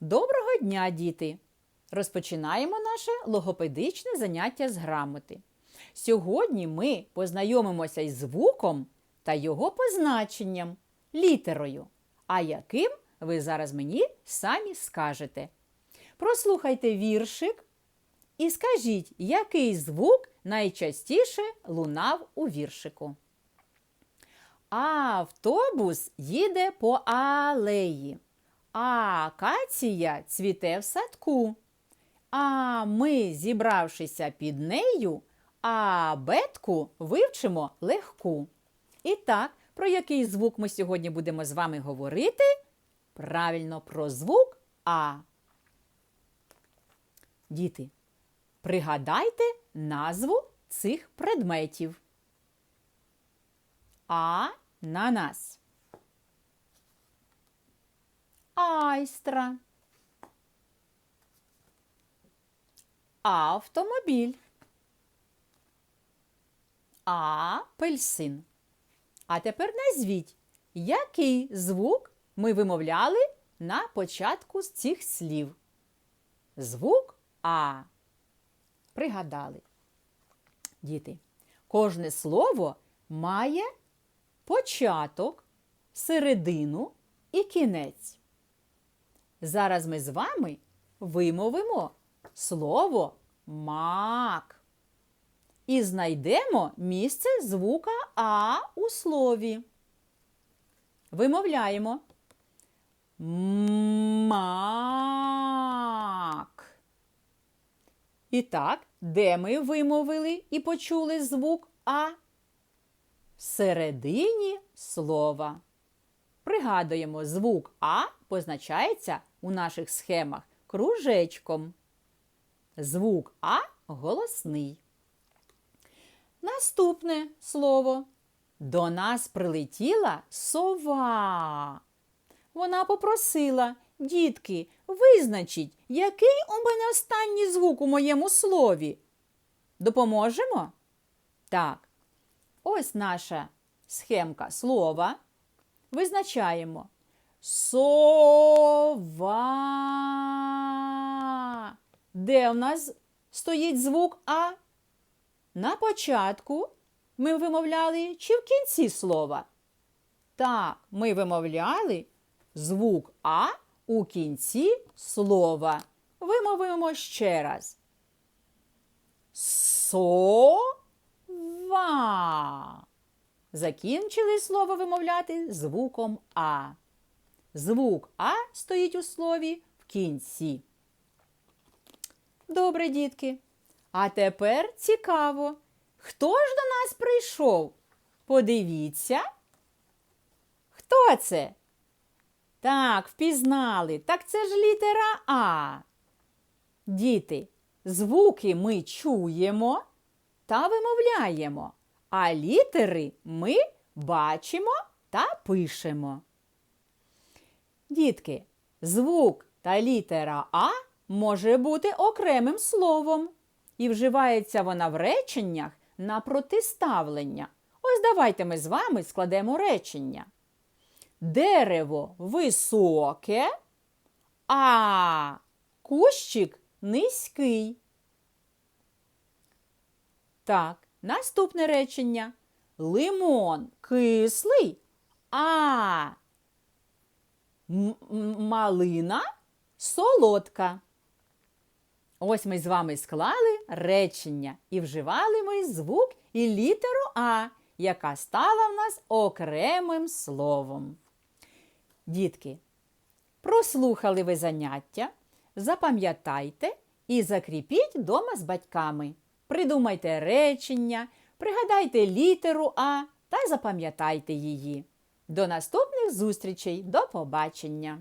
Доброго дня, діти! Розпочинаємо наше логопедичне заняття з грамоти. Сьогодні ми познайомимося із звуком та його позначенням літерою. А яким ви зараз мені самі скажете. Прослухайте віршик і скажіть, який звук найчастіше лунав у віршику. Автобус їде по алеї. А акація цвіте в садку. А ми, зібравшися під нею, абетку вивчимо легку. І так, про який звук ми сьогодні будемо з вами говорити? Правильно, про звук А. Діти, пригадайте назву цих предметів. Ананас. Айстра. Автомобіль. Апельсин. А тепер назвіть, який звук ми вимовляли на початку з цих слів. Звук А. Пригадали. Діти, кожне слово має початок, середину і кінець. Зараз ми з вами вимовимо слово мак і знайдемо місце звука А у слові. Вимовляємо мак. І так, де ми вимовили і почули звук А? Всередині слова. Пригадуємо, звук А позначається у наших схемах кружечком. Звук А голосний. Наступне слово. До нас прилетіла сова. Вона попросила, дітки, визначіть, який у мене останній звук у моєму слові. Допоможемо? Так. Ось наша схемка слова. Визначаємо сова. Де у нас стоїть звук А? На початку ми вимовляли чи в кінці слова? Так, ми вимовляли звук А у кінці слова. Вимовимо ще раз. Сова. Закінчили слово вимовляти звуком А. Звук А стоїть у слові в кінці. Добре, дітки. А тепер цікаво, хто ж до нас прийшов? Подивіться. Хто це? Так, впізнали. Так це ж літера А. Діти, звуки ми чуємо та вимовляємо, а літери ми бачимо та пишемо. Дітки, звук та літера А може бути окремим словом. І вживається вона в реченнях на протиставлення. Ось давайте ми з вами складемо речення. Дерево високе, а кущик низький. Так, наступне речення. Лимон кислий, а малина солодка. Ось ми з вами склали речення і вживали ми звук і літеру А, яка стала в нас окремим словом. Дітки, прослухали ви заняття, запам'ятайте і закріпіть дома з батьками. Придумайте речення, пригадайте літеру А та запам'ятайте її. До наступних зустрічей. До побачення!